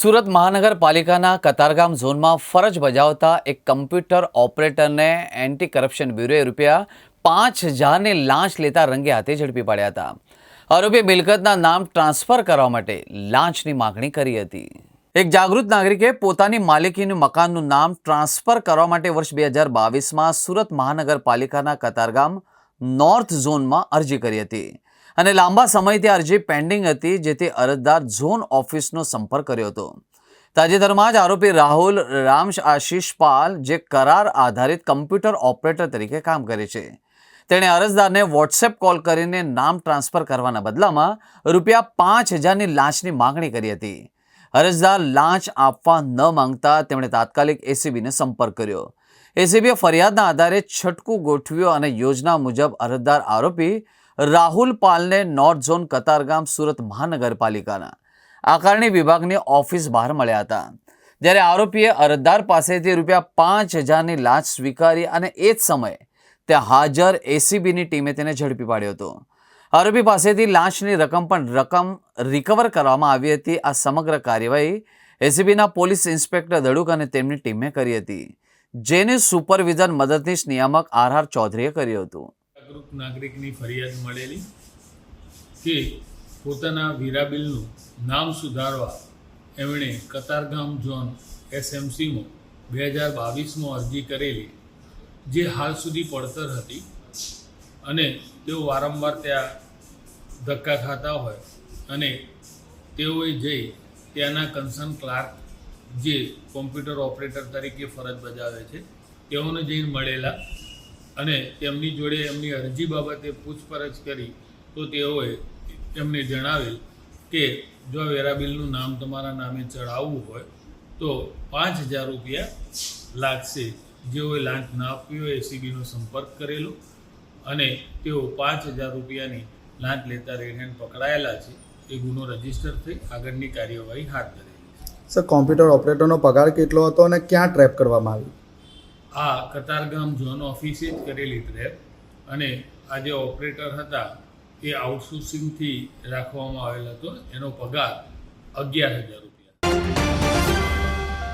સુરત મહાનગરપાલિકાના કતારગામ ઝોનમાં ફરજ બજાવતા એક કમ્પ્યુટર ઓપરેટરને એન્ટી કરપ્શન બ્યુરોએ રૂપિયા પાંચ હજારની લાંચ લેતા રંગે હાથે ઝડપી પાડ્યા હતા. આરોપીએ મિલકતના નામ ટ્રાન્સફર કરવા માટે લાંચની માગણી કરી હતી. એક જાગૃત નાગરિકે પોતાની માલિકીનું મકાનનું નામ ટ્રાન્સફર કરવા માટે વર્ષ બે હજાર બાવીસમાં સુરત મહાનગરપાલિકાના કતારગામ નોર્થ ઝોનમાં અરજી કરી હતી. અને લાંબા સમયથી અરજી પેન્ડિંગ હતી જેથી અરજદાર ઝોન ઓફિસનો સંપર્ક કર્યો હતો. તાજેતરમાં જ આરોપી રાહુલ રામ આશીષ જે કરાર આધારિત કમ્પ્યુટર ઓપરેટર તરીકે કામ કરે છે. તેણે અરજદારને વોટ્સએપ કોલ કરીને નામ ટ્રાન્સફર કરવાના બદલામાં રૂપિયા પાંચ હજારની લાંચની માગણી કરી હતી. અરજદાર લાંચ આપવા ન માંગતા તેમણે તાત્કાલિક એસીબીને સંપર્ક કર્યો. એસીબીએ ફરિયાદના આધારે છટકું ગોઠવ્યો અને યોજના મુજબ અરજદાર આરોપી રાહુલ પાલને નોર્થ ઝોન કતારગામ સુરત મહાનગરપાલિકાના આકારણી વિભાગની ઓફિસ બહાર મળ્યા હતા. જ્યારે આરોપીએ અરજદાર પાસેથી રૂપિયા પાંચ હજારની લાંચ સ્વીકારી અને એ જ સમયે ત્યાં હાજર એસીબીની ટીમે તેને ઝડપી પાડ્યો હતો. આરોપી પાસેથી લાંચની રકમ પણ રકમ રિકવર કરવામાં આવી હતી. આ સમગ્ર કાર્યવાહી એસીબીના પોલીસ ઇન્સ્પેક્ટર દડુક અને તેમની ટીમે કરી હતી, જેને સુપરવિઝન મદદનીશ નિયામક આર આર ચૌધરીએ કર્યું હતું. નાગરિકની ફરિયાદ મળેલી કે પોતાના વીરાબિલનું નામ સુધારવા એમણે કતારગામ ઝોન એસએમસીમાં બે હજાર બાવીસમાં અરજી કરેલી, જે હાલ સુધી પડતર હતી અને તેઓ વારંવાર ત્યાં ધક્કા ખાતા હોય અને તેઓએ જઈ ત્યાંના કન્સર્ન ક્લાર્ક, જે કોમ્પ્યુટર ઓપરેટર તરીકે ફરજ બજાવે છે, તેઓને જઈને મળેલા અને તેમની જોડે એમની અરજી બાબતે પૂછપરછ કરી, તો તેઓએ એમને જણાવેલ કે જો આ વેરા નામ તમારા નામે ચડાવવું હોય, તો પાંચ હજાર રૂપિયા લાગશે. જેઓએ લાંચ ના આપ્યો એસીબીનો સંપર્ક કરેલો અને તેઓ પાંચ હજાર રૂપિયાની લાંચ લેતા રેડ પકડાયેલા છે. એ ગુનો રજિસ્ટર થઈ આગળની કાર્યવાહી હાથ ધરેલી સર, કોમ્પ્યુટર ઓપરેટરનો પગાર કેટલો હતો અને ક્યાં ટ્રેપ કરવામાં આવ્યું? આ કતારગામ ઝોન ઓફિસે જ કરેલી ટ્રેપ અને આ જે ઓપરેટર હતા એ આઉટસોર્સિંગથી રાખવામાં આવેલ હતો. એનો પગાર અગિયાર હજાર